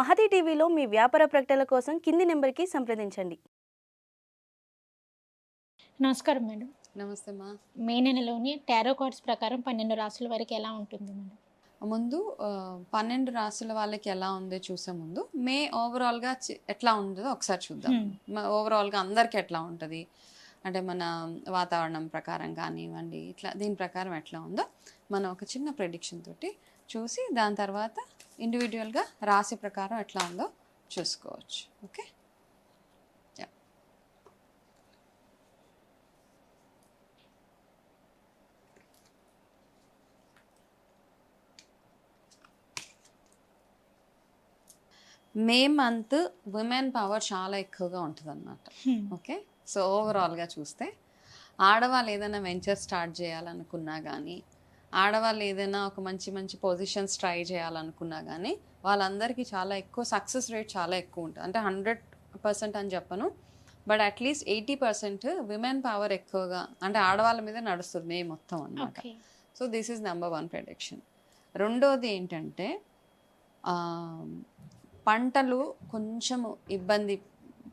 మహతి టీవీలో మీ వ్యాపార ప్రకటనల కోసం కింది నెంబర్కి సంప్రదించండి. నమస్కారం మేడం. నమస్తే మా. మే నెలలోని టారో కార్డ్స్ ప్రకారం పన్నెండు రాసుల వరకు ఎలా ఉంటుంది మేడం? ముందు పన్నెండు రాసుల వాళ్ళకి ఎలా ఉందో చూసే ముందు మే ఓవరాల్గా ఎట్లా ఉంటుందో ఒకసారి చూద్దాం. ఓవరాల్గా అందరికి ఎట్లా ఉంటుంది? అంటే మన వాతావరణం ప్రకారం కానివ్వండి ఇట్లా దీని ప్రకారం ఎట్లా ఉందో మనం ఒక చిన్న ప్రెడిక్షన్ తోటి చూసి దాని తర్వాత ఇండివిజువల్గా రాశి ప్రకారం ఎట్లా ఉందో చూసుకోవచ్చు okay May month women power చాలా ఎక్కువగా ఉంటుంది అనమాట. ఓకే సో ఓవరాల్గా చూస్తే ఆడవాళ్ళు ఏదైనా వెంచర్ స్టార్ట్ చేయాలనుకున్నా కానీ ఆడవాళ్ళు ఏదైనా ఒక మంచి మంచి పొజిషన్స్ ట్రై చేయాలనుకున్నా కానీ వాళ్ళందరికీ చాలా ఎక్కువ సక్సెస్ రేట్ చాలా ఎక్కువ ఉంటుంది. అంటే హండ్రెడ్ పర్సెంట్ అని చెప్పను. But atleast eighty percent women power ఎక్కువగా అంటే ఆడవాళ్ళ మీద నడుస్తుంది మే మొత్తం అన్నమాట. Okay so this is number one prediction రెండోది ఏంటంటే పంటలు కొంచెము ఇబ్బంది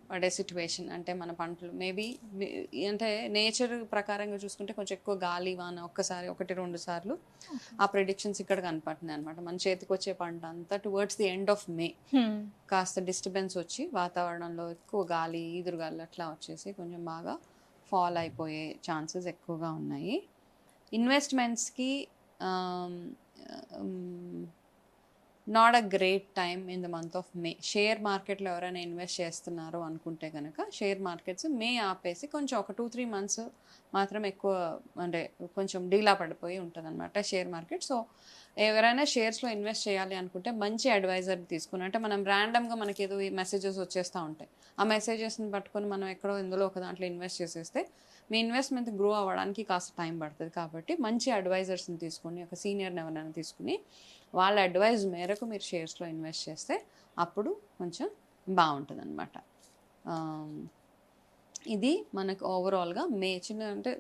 పడే సిచ్యువేషన్ అంటే మన పంటలు మేబీ అంటే నేచర్ ప్రకారంగా చూసుకుంటే కొంచెం ఎక్కువ గాలి వాన ఒక్కసారి ఒకటి రెండు సార్లు ఆ ప్రెడిక్షన్స్ ఇక్కడ కనపడుతున్నాయి అనమాట మన చేతికి వచ్చే పంట అంతా towards the end of May. కాస్త డిస్టర్బెన్స్ వచ్చి వాతావరణంలో ఎక్కువ గాలి ఈదురుగాలి అట్లా వచ్చేసి కొంచెం బాగా ఫాల్ అయిపోయే ఛాన్సెస్ ఎక్కువగా ఉన్నాయి. ఇన్వెస్ట్మెంట్స్కి not a great time in the month of May share మార్కెట్లో ఎవరైనా ఇన్వెస్ట్ చేస్తున్నారు అనుకుంటే కనుక షేర్ మార్కెట్స్ మే ఆపేసి కొంచెం ఒక టూ త్రీ మంత్స్ మాత్రం ఎక్కువ అంటే కొంచెం డీలా పడిపోయి ఉంటుంది అనమాట షేర్ మార్కెట్ సో ఎవరైనా షేర్స్లో ఇన్వెస్ట్ చేయాలి అనుకుంటే మంచి అడ్వైజర్ తీసుకుని అంటే మనం ర్యాండమ్గా మనకి ఏదో ఈ మెసేజెస్ వచ్చేస్తూ ఉంటాయి. ఆ మెసేజెస్ని పట్టుకొని మనం ఎక్కడో ఇందులో ఒక దాంట్లో ఇన్వెస్ట్ చేసేస్తే మీ ఇన్వెస్ట్మెంట్ గ్రో అవ్వడానికి కాస్త టైం పడుతుంది కాబట్టి మంచి అడ్వైజర్స్ని తీసుకుని ఒక సీనియర్ని ఎవరైనా తీసుకుని వాళ్ళ అడ్వైజ్ మేరకు మీరు షేర్స్లో ఇన్వెస్ట్ చేస్తే అప్పుడు కొంచెం బాగుంటుంది అనమాట ఇది మనకు ఓవరాల్గా మే చిన్న అంటే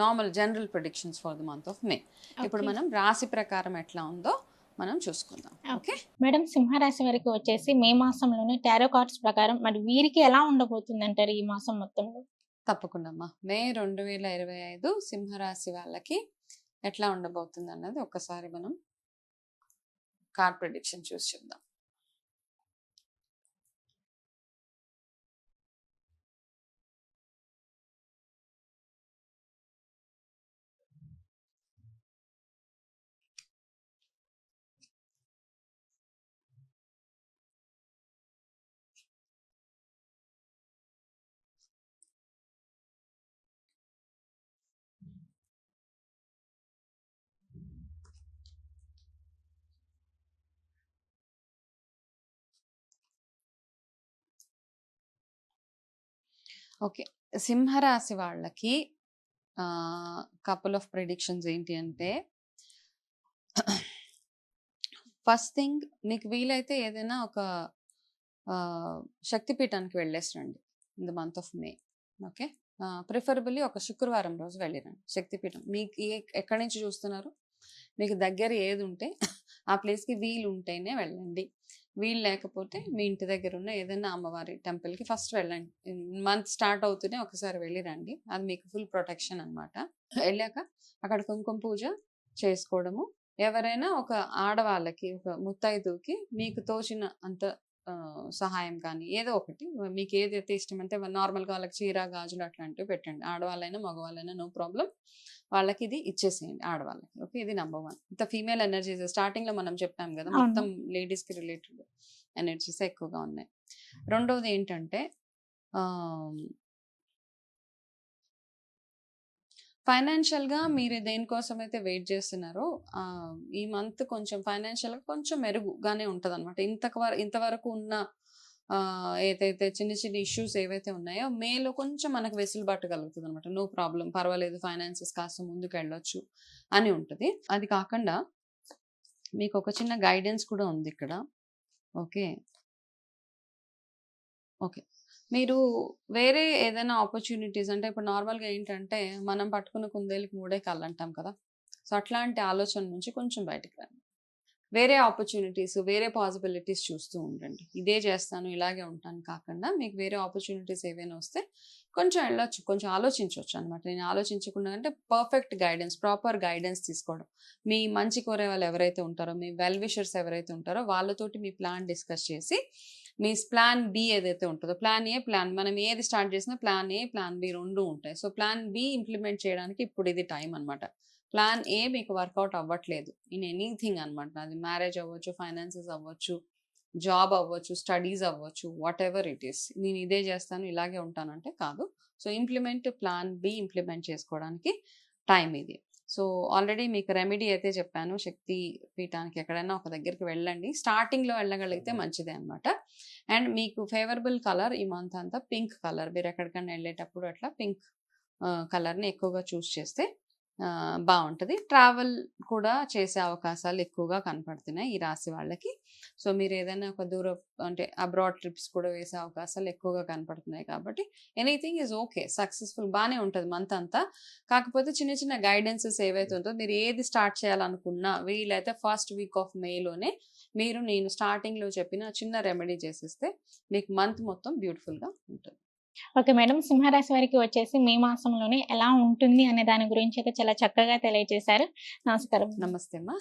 normal general predictions for the month of May ఇప్పుడు. మనం రాశి ప్రకారం ఎట్లా ఉందో మనం చూసుకుందాం. ఓకే మేడం సింహరాశి వరకు వచ్చేసి మే మాసంలోని టారో కార్డ్స్ ప్రకారం మరి వీరికి ఎలా ఉండబోతుంది అంటారు ఈ మాసం మొత్తంలో? తప్పకుండా అమ్మా మే రెండు వేల ఇరవై ఐదు సింహరాశి వాళ్ళకి ఎట్లా ఉండబోతుంది అన్నది ఒక్కసారి మనం కార్ ప్రిడిక్షన్ చూసి చూద్దాం ఓకే. సింహరాశి వాళ్ళకి కపుల్ ఆఫ్ ప్రిడిక్షన్స్ ఏంటి అంటే ఫస్ట్ థింగ్ మీకు వీలైతే ఏదైనా ఒక శక్తిపీఠానికి వెళ్ళేసిరండి in the month of May okay. Preferably ఒక శుక్రవారం రోజు వెళ్ళిరండి శక్తిపీఠం. మీకు ఏ ఎక్కడి నుంచి చూస్తున్నారు? మీకు దగ్గర ఏది ఉంటే ఆ ప్లేస్కి వీలు ఉంటేనే వెళ్ళండి. వీలు లేకపోతే మీ ఇంటి దగ్గర ఉన్న ఏదైనా అమ్మవారి టెంపుల్కి ఫస్ట్ వెళ్ళండి. మంత్ స్టార్ట్ అవుతూనే ఒకసారి వెళ్ళి రండి. అది మీకు ఫుల్ ప్రొటెక్షన్ అన్నమాట. వెళ్ళాక అక్కడ కుంకుమ పూజ చేసుకోవడము. ఎవరైనా ఒక ఆడవాళ్ళకి ఒక ముత్తైదుకి మీకు తోచిన అంత సహాయం కానీ ఏదో ఒకటి. మీకు ఏదైతే ఇష్టం అంటే నార్మల్గా వాళ్ళకి చీర గాజులు అట్లాంటివి పెట్టండి. ఆడవాళ్ళైనా మగవాళ్ళైనా నో ప్రాబ్లం వాళ్ళకి ఇది ఇచ్చేసేయండి ఆడవాళ్ళకి. ఓకే? ఇది నెంబర్ వన్. ఇంత ఫీమేల్ ఎనర్జీస్ స్టార్టింగ్లో మనం చెప్పాం కదా. మొత్తం లేడీస్కి రిలేటెడ్ ఎనర్జీస్ ఎక్కువగా ఉన్నాయి. రెండవది ఏంటంటే ఫైనాన్షియల్గా మీరు దేనికోసం అయితే వెయిట్ చేస్తున్నారో ఈ మంత్ కొంచెం ఫైనాన్షియల్గా కొంచెం మెరుగుగానే ఉంటది అనమాట ఇంతకు ఇంతవరకు ఉన్న ఏదైతే చిన్న చిన్న ఇష్యూస్ ఏవైతే ఉన్నాయో మేలో కొంచెం మనకు వెసులుబాటు కలుగుతుంది అనమాట నో ప్రాబ్లం పర్వాలేదు ఫైనాన్సెస్ కాస్త ముందుకు వెళ్ళొచ్చు అని ఉంటుంది. అది కాకుండా మీకు ఒక చిన్న గైడెన్స్ కూడా ఉంది ఇక్కడ. ఓకే. ఓకే. మీరు వేరే ఏదైనా ఆపర్చునిటీస్ అంటే ఇప్పుడు నార్మల్గా ఏంటంటే మనం పట్టుకున్న కుందేలుకి మూడే కళ్ళు అంటాం కదా! సో అట్లాంటి ఆలోచన నుంచి కొంచెం బయటకు రండి. వేరే ఆపర్చునిటీస్ వేరే పాసిబిలిటీస్ చూస్తూ ఉండండి. ఇదే చేస్తాను ఇలాగే ఉంటాను కాకుండా మీకు వేరే ఆపర్చునిటీస్ ఏవైనా వస్తే కొంచెం వెళ్ళొచ్చు కొంచెం ఆలోచించవచ్చు అనమాట నేను ఆలోచించకుండా అంటే పర్ఫెక్ట్ గైడెన్స్ ప్రాపర్ గైడెన్స్ తీసుకోవడం. మీ మంచి కోరే వాళ్ళు ఎవరైతే ఉంటారో మీ వెల్ విషర్స్ ఎవరైతే ఉంటారో వాళ్ళతోటి మీ ప్లాన్ డిస్కస్ చేసి మీ ప్లాన్ బి ఏదైతే ఉంటుందో ప్లాన్ ఏ ప్లాన్ మనం ఏది స్టార్ట్ చేసినా ప్లాన్ ఏ ప్లాన్ బి రెండు ఉంటాయి. సో ప్లాన్ బి ఇంప్లిమెంట్ చేయడానికి ఇప్పుడు ఇది టైం అన్నమాట. ప్లాన్ ఏ మీకు వర్కౌట్ అవ్వట్లేదు ఇన్ ఎనీథింగ్ అనమాట అది మ్యారేజ్ అవ్వచ్చు ఫైనాన్సెస్ అవ్వచ్చు జాబ్ అవ్వచ్చు స్టడీస్ అవ్వచ్చు వాట్ ఎవర్ ఇట్ ఈస్. నేను ఇదే చేస్తాను ఇలాగే ఉంటానంటే కాదు. So implement plan B implement చేసుకోవడానికి టైం ఇది. సో ఆల్రెడీ మీకు రెమెడీ అయితే చెప్పాను. శక్తి పీఠానికి ఎక్కడైనా ఒక దగ్గరికి వెళ్ళండి. స్టార్టింగ్లో వెళ్ళగలిగితే మంచిదే అనమాట అండ్ మీకు ఫేవరబుల్ కలర్ ఈ మంత్ అంతా పింక్ కలర్. మీరు ఎక్కడికైనా వెళ్ళేటప్పుడు అట్లా పింక్ కలర్ని ఎక్కువగా చూస్ చేస్తే బాగుంటుంది ట్రావెల్ కూడా చేసే అవకాశాలు ఎక్కువగా కనపడుతున్నాయి ఈ రాశి వాళ్ళకి. సో మీరు ఏదైనా ఒక దూరం అంటే అబ్రాడ్ ట్రిప్స్ కూడా వేసే అవకాశాలు ఎక్కువగా కనపడుతున్నాయి కాబట్టి ఎనీథింగ్ ఈజ్ ఓకే. సక్సెస్ఫుల్ బాగానే ఉంటుంది మంత్ అంతా. కాకపోతే చిన్న చిన్న గైడెన్సెస్ ఏవైతే ఉంటుందో మీరు ఏది స్టార్ట్ చేయాలనుకున్నా వీలైతే ఫస్ట్ వీక్ ఆఫ్ మేలోనే మీరు నేను స్టార్టింగ్లో చెప్పిన చిన్న రెమెడీ చేసేస్తే మీకు మంత్ మొత్తం బ్యూటిఫుల్గా ఉంటుంది. Okay madam. సింహరాశి వారికి వచ్చేసి మే మాసంలోనే ఎలా ఉంటుంది అనే దాని గురించి అయితే చాలా చక్కగా తెలియజేశారు. నమస్కారం. నమస్తే అమ్మా.